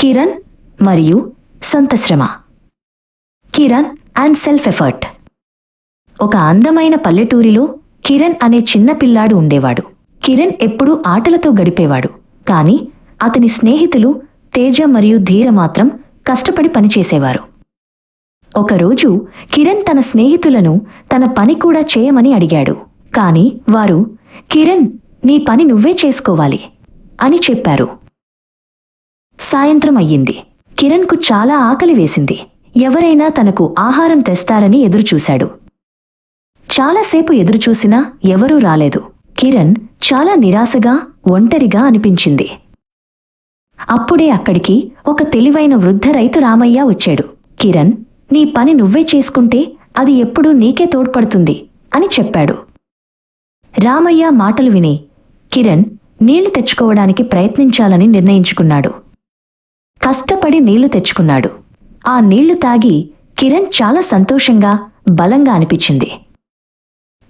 కిరణ్ మరియు సొంత శ్రమ. Kiran and self effort. ఒక అందమైన పల్లెటూరిలో కిరణ్ అనే చిన్న పిల్లాడు ఉండేవాడు. కిరణ్ ఎప్పుడూ ఆటలతో గడిపేవాడు. కాని అతని స్నేహితులు తేజ మరియు ధీర మాత్రం కష్టపడి పనిచేసేవారు. ఒకరోజు కిరణ్ తన స్నేహితులను తన పని కూడా చేయమని అడిగాడు. కాని వారు కిరణ్ నీ పని నువ్వే చేసుకోవాలి అని చెప్పారు. సాయంత్రం అయ్యింది. కిరణ్కు చాలా ఆకలి వేసింది. ఎవరైనా తనకు ఆహారం తెస్తారని ఎదురుచూశాడు. చాలాసేపు ఎదురుచూసినా ఎవరూ రాలేదు. కిరణ్ చాలా నిరాశగా ఒంటరిగా అనిపించింది. అప్పుడే అక్కడికి ఒక తెలివైన వృద్ధ రైతు రామయ్య వచ్చాడు. కిరణ్ నీ పని నువ్వే చేసుకుంటే అది ఎప్పుడూ నీకే తోడ్పడుతుంది అని చెప్పాడు. రామయ్య మాటలు విని కిరణ్ నీళ్ళు తెచ్చుకోవడానికి ప్రయత్నించాలని నిర్ణయించుకున్నాడు. కష్టపడి నీళ్ళు తెచ్చుకున్నాడు. ఆ నీళ్ళు తాగి కిరణ్ చాలా సంతోషంగా బలంగా అనిపించింది.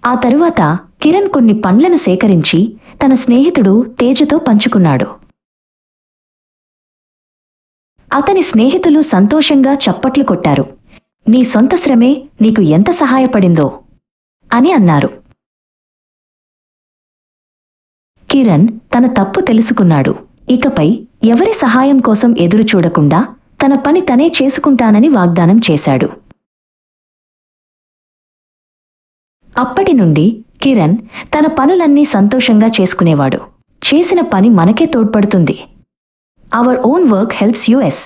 ఆ తరువాత కిరణ్ కొన్ని పండ్లను సేకరించి తన స్నేహితుడు తేజతో పంచుకున్నాడు. అతని స్నేహితులు సంతోషంగా చప్పట్లు కొట్టారు. నీ సొంత శ్రమే నీకు ఎంత సహాయపడిందో అని అన్నారు. కిరణ్ తన తప్పు తెలుసుకున్నాడు. ఇకపై ఎవరి సహాయం కోసం ఎదురు చూడకుండా తన పని తనే చేసుకుంటానని వాగ్దానం చేశాడు. అప్పటి నుండి కిరణ్ తన పనులన్నీ సంతోషంగా చేసుకునేవాడు. చేసిన పని మనకే తోడ్పడుతుంది. Our own work helps us